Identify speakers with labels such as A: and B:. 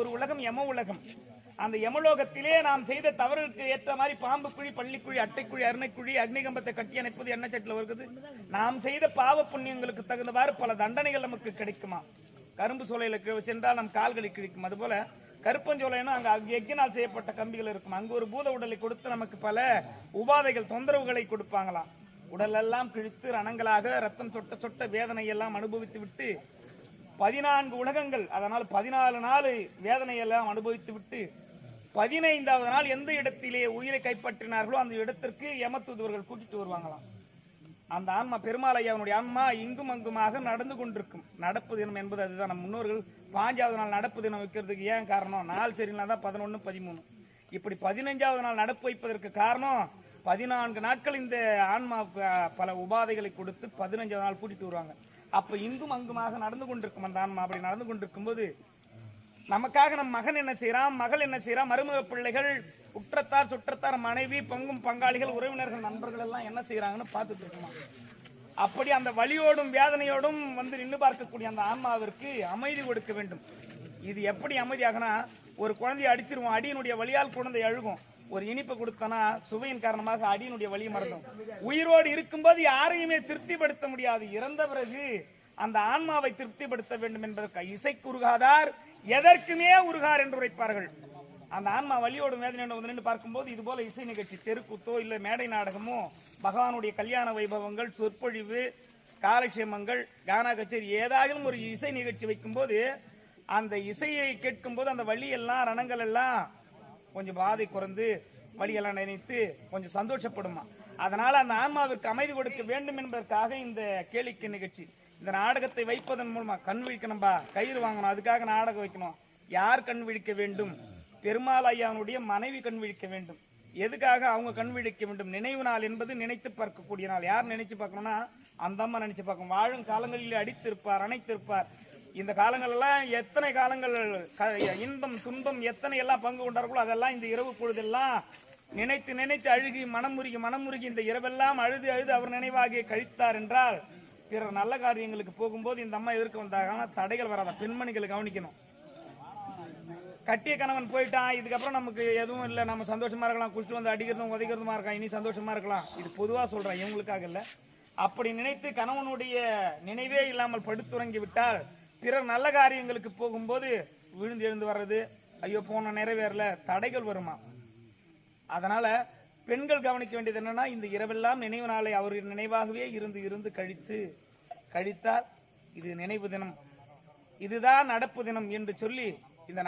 A: ஒரு உலகம் யம உலகம். அந்த யமலோகத்திலே நாம் செய்த தவறுக்கு ஏற்ற மாதிரி பாம்பு குழி பள்ளிக்குழி அட்டைக்குழி அருணைக்குழி அக்னிகம்பத்தை கட்டி அணைப்பது என்ன சட்டில் வருகிறது? நாம் செய்த பாவ புண்ணியங்களுக்கு தகுந்தவாறு பல தண்டனைகள் நமக்கு கிடைக்குமா? கரும்பு சோலையில சென்றால் நம் கால்களை கிழிக்கும். அதுபோல கருப்பஞ்சோலைன்னு அங்க எக்கினால் செய்யப்பட்ட கம்பிகள் இருக்கும். அங்கு ஒரு பூத உடலை கொடுத்து நமக்கு பல உபாதைகள் தொந்தரவுகளை கொடுப்பாங்களாம். உடலெல்லாம் கிழித்து ரணங்களாக ரத்தம் சொட்ட சொட்ட வேதனை எல்லாம் அனுபவித்து விட்டு பதினான்கு உலகங்கள். அதனால் பதினாலு நாள் வேதனையெல்லாம் அனுபவித்து விட்டு பதினைந்தாவது நாள் எந்த இடத்திலே உயிரை கைப்பற்றினார்களோ அந்த இடத்திற்கு எமத்துதுவர்கள் கூட்டிட்டு வருவாங்களாம். அந்த ஆன்மா பெருமாளையாவனுடைய ஆன்மா இங்கும் அங்குமாக நடந்து கொண்டிருக்கும். நடப்பு தினம் என்பது அதுதான். நம்ம முன்னோர்கள் பாஞ்சாவது நாள் நடப்பு தினம் வைக்கிறதுக்கு ஏன் காரணம்? நாள் சரினா தான் பதினொன்று பதிமூணு இப்படி பதினஞ்சாவது நாள் நடப்பு வைப்பதற்கு காரணம் பதினான்கு நாட்கள் இந்த ஆன்மா பல உபாதைகளை கொடுத்து பதினஞ்சாவது நாள் கூட்டிட்டு வருவாங்க. அப்ப இங்கும் அங்குமாக நடந்து கொண்டிருக்கும் அந்த ஆன்மா. அப்படி நடந்து கொண்டிருக்கும் போது நமக்காக நம் மகன் என்ன செய்யறான் மகள் என்ன செய்யறான் மருமக பிள்ளைகள் உற்றத்தார் சுற்றத்தார் மனைவி பங்கும் பங்காளிகள் உறவினர்கள் நண்பர்கள் எல்லாம் என்ன செய்யறாங்கன்னு பார்த்துட்டு இருக்கணும் அப்படி அந்த வலியோடும் வேதனையோடும் வந்து நின்று பார்க்கக்கூடிய அந்த ஆன்மாவிற்கு அமைதி கொடுக்க வேண்டும். இது எப்படி அமைதியாகனா ஒரு குழந்தையை அடிச்சிருவோம். அடியினுடைய வலியால் குழந்தை அழுகும். ஒரு இனிப்பு கொடுத்தனா சுவையின் காரணமாக அடியினுடைய வழி மறந்தும் உயிரோடு இருக்கும்போது யாரையுமே திருப்திப்படுத்த முடியாது. இறந்த பிறகு அந்த ஆன்மாவை திருப்திப்படுத்த வேண்டும் என்பதற்கு இசைக்கு உருகாதார் எதற்குமே உருகார் என்று உரைப்பார்கள். அந்த ஆன்மா வழியோடு வேதனை வந்து நின்று பார்க்கும்போது இது போல இசை நிகழ்ச்சி தெருக்கூத்தோ இல்லை மேடை நாடகமோ பகவானுடைய கல்யாண வைபவங்கள் சொற்பொழிவு காலக்ஷேமங்கள் கானா கச்சேரி ஏதாகிலும் ஒரு இசை நிகழ்ச்சி வைக்கும்போது அந்த இசையை கேட்கும்போது அந்த வழியெல்லாம் ரணங்கள் எல்லாம் கொஞ்சம் பாதை குறைந்து வழியெல்லாம் நினைத்து கொஞ்சம் சந்தோஷப்படுமா? அதனால் அந்த ஆன்மாவிற்கு அமைதி கொடுக்க வேண்டும் என்பதற்காக இந்த கேளிக்கை நிகழ்ச்சி. இந்த நாடகத்தை வைப்பதன் மூலமாக கண் விழிக்கணும்பா? கயிறு வாங்கணும். அதுக்காக நாடகம் வைக்கணும். யார் கண் விழிக்க வேண்டும்? பெருமாள் ஐயாவுடைய மனைவி கண் விழிக்க வேண்டும். எதுக்காக அவங்க கண் விழிக்க வேண்டும்? நினைவு நாள் என்பது நினைத்து பார்க்கக்கூடிய நாள். யார் நினைச்சு பார்க்கணும்னா அந்த அம்மா நினைச்சு பார்க்கணும் வாழும் காலங்களில் அடித்திருப்பார் அணைத்திருப்பார். இந்த காலங்களெல்லாம் எத்தனை காலங்கள் க- இன்பம் துன்பம் எத்தனை எல்லாம் பங்கு கொண்டார்களோ அதெல்லாம் இந்த இரவு பொழுதெல்லாம் நினைத்து நினைத்து அழுகி மனமுருகி மனமுருகி இந்த இரவெல்லாம் அழுது அழுது அவர் நினைவாகி கழித்தார் என்றால் பிறர் நல்ல காரியங்களுக்கு போகும்போது இந்த அம்மா எதிர்க்க வந்தாங்க தடைகள் வராத. பெண்மணிகளை கவனிக்கணும். கட்டிய கணவன் போயிட்டான். இதுக்கப்புறம் நமக்கு எதுவும் இல்லை. நம்ம சந்தோஷமா இருக்கலாம். குளிச்சு வந்து அடிக்கிறதும் உதைக்கிறதுமா இருக்கலாம். இனி சந்தோஷமா இருக்கலாம். இது பொதுவா சொல்றேன். இவங்களுக்காக இல்லை. அப்படி நினைத்து கணவனுடைய நினைவே இல்லாமல் படுத்துறங்கி விட்டால் பிறர் நல்ல காரியங்களுக்கு போகும்போது விழுந்து எழுந்து வர்றது ஐயோ போன நிறைவேறல தடைகள் வருமா? அதனால பெண்கள் கவனிக்க வேண்டியது என்னன்னா இந்த இரவெல்லாம் நினைவு நாளை அவர் நினைவாகவே இருந்து இருந்து கழித்து கழித்தால் இது நினைவு தினம். இதுதான் நடப்பு தினம் என்று சொல்லி இந்த